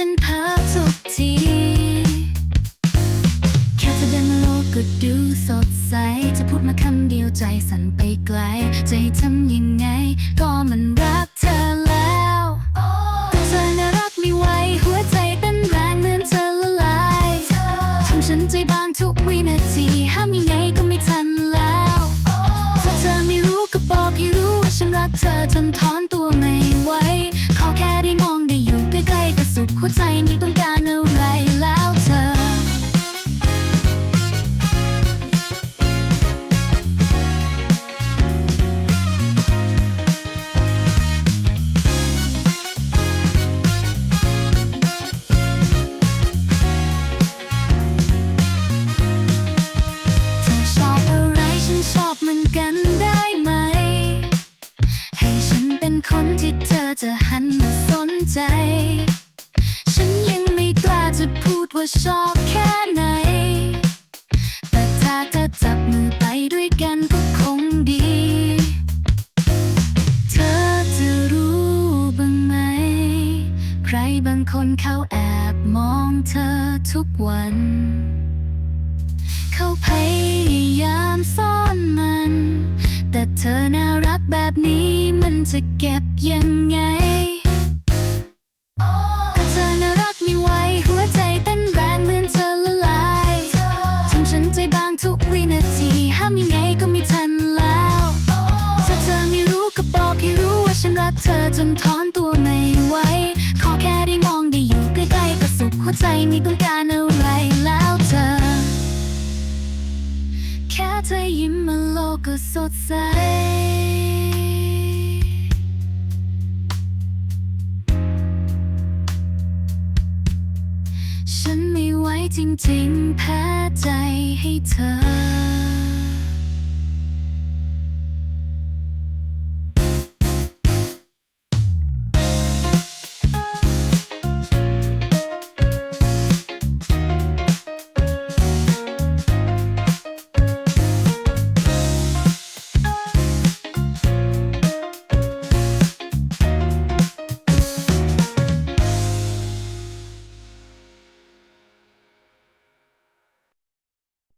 ฉันเพ้อทุกที แค่เธอเดินมาโลกก็ดูสดใส จะพูดมาคำเดียวใจสั่นไปไกล จะให้ทำยังไง ก็มันรักเธอแล้วเธอน่ารักไม่ไหวหัวใจเต้นแรงเหมือนเธอละลายทำฉันใจบางทุกวินาทีห้ามยังไงก็ไม่ทันแล้วถ้าเธอไม่รู้ก็บอกให้รู้ว่าฉันรักเธอจนถอนตัวไม่ไหว หัวใจนี้ต้องการอะไรแล้วเธอ เธอชอบอะไรฉันชอบเหมือนกันได้ไหม ให้ฉันเป็นคนที่เธอจะหันมาสนใจ ชอบแค่ไหน แต่ถ้าเธอจับมือไปด้วยกันก็คงดี เธอจะรู้บ้างไหม ใครบางคนเขาแอบมองเธอทุกวัน เขาพยายามซ่อนมัน แต่เธอน่ารักแบบนี้มันจะเก็บยังไง ธอจนถอนตัวไม่ไหว ขอแค่ได้มองได้อยู่ใกล้ๆก็สุขหัวใจไม่ต้องการอะไรแล้วเธอ แค่เธอยิ้มมาโลกก็สดใสฉันไม่ไหวจริงๆแพ้ใจให้เธอ